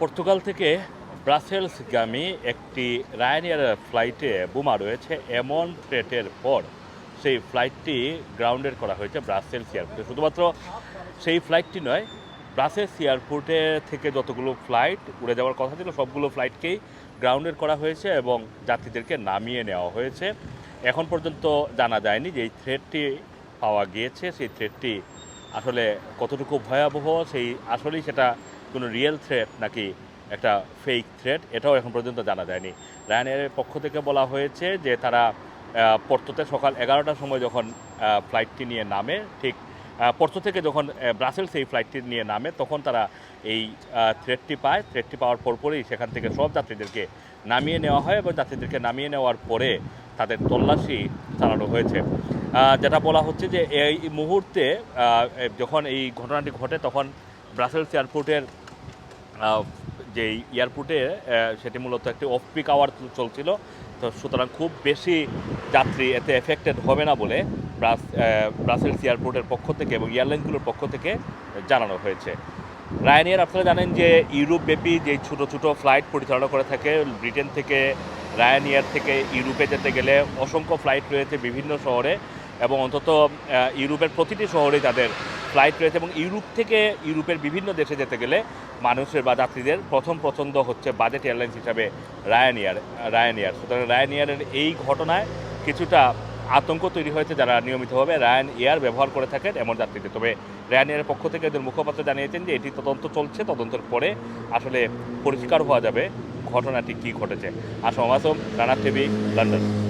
Portugal থেকে ব্রাসেলসগামী একটি রায়ানিয়ার ফ্লাইটে বোমা রয়েছে। এমন থ্রেটের পর সেই ফ্লাইটটি গ্রাউন্ডেড করা হয়েছে ব্রাসেলস এয়ারপোর্টে। শুধুমাত্র সেই ফ্লাইটটি নয়, ব্রাসেলস এয়ারপোর্টে থেকে যতগুলো ফ্লাইট উড়ে যাওয়ার কথা ছিল, সবগুলো ফ্লাইটকেই গ্রাউন্ডেড করা হয়েছে এবং যাত্রীদেরকে নামিয়ে নেওয়া হয়েছে। এখন পর্যন্ত জানা যায়নি যে এই থ্রেটটি পাওয়া গিয়েছে। সেই থ্রেটটি আসলে কতটুকু ভয়াবহ, সেই আসলেই সেটা কোনো রিয়েল থ্রেট নাকি একটা ফেক থ্রেট এটাও এখন পর্যন্ত জানা যায়নি। রায়ানের পক্ষ থেকে বলা হয়েছে যে তারা পোর্তোতে সকাল এগারোটার সময় যখন ফ্লাইটটি নিয়ে নামে ঠিক আহ, থেকে যখন ব্রাসেলস এই ফ্লাইটটি নিয়ে নামে তখন তারা এই আহ, থ্রেটটি পায়। থ্রেটটি পাওয়ার পরপরই সেখান থেকে সব যাত্রীদেরকে নামিয়ে নেওয়া হয় এবং যাত্রীদেরকে নামিয়ে নেওয়ার পরে তাদের তল্লাশি চালানো হয়েছে। যেটা বলা হচ্ছে যে এই মুহূর্তে যখন এই ঘটনাটি ঘটে তখন ব্রাসেলস এয়ারপোর্টের যে এয়ারপোর্টে সেটি মূলত একটি অফ পিক আওয়ার চলছিল। তো সুতরাং খুব বেশি যাত্রী এতে এফেক্টেড হবে না বলে ব্রাস ব্রাসেলস এয়ারপোর্টের পক্ষ থেকে এবং এয়ারলাইনগুলোর পক্ষ থেকে জানানো হয়েছে। রায়ানিয়ার আপনারা জানেন যে ইউরোপব্যাপী যে ছোট ছোট ফ্লাইট পরিচালনা করে থাকে ব্রিটেন থেকে রায়ানিয়ার থেকে ইউরোপে যেতে গেলে অসংখ্য ফ্লাইট রয়েছে বিভিন্ন শহরে এবং অন্তত ইউরোপের প্রতিটি শহরে তাদের ফ্লাইট রয়েছে এবং ইউরোপ থেকে ইউরোপের বিভিন্ন দেশে যেতে গেলে মানুষের বা যাত্রীদের প্রথম পছন্দ হচ্ছে বাজেট এয়ারলাইন্স হিসাবে রায়ান ইয়ার রায়ানিয়ার রায়ানিয়ার সুতরাং রায়ানিয়ারের এই ঘটনায় কিছুটা আতঙ্ক তৈরি হয়েছে যারা নিয়মিতভাবে রায়ান এয়ার ব্যবহার করে থাকেন এমন যাত্রীদের। তবে রায়ান এয়ারের পক্ষ থেকে এদের মুখপাত্র জানিয়েছেন যে এটি তদন্ত চলছে, তদন্তের পরে আসলে পরিষ্কার হওয়া যাবে ঘটনাটি কী ঘটেছে। Assam Assam Rana TV, London.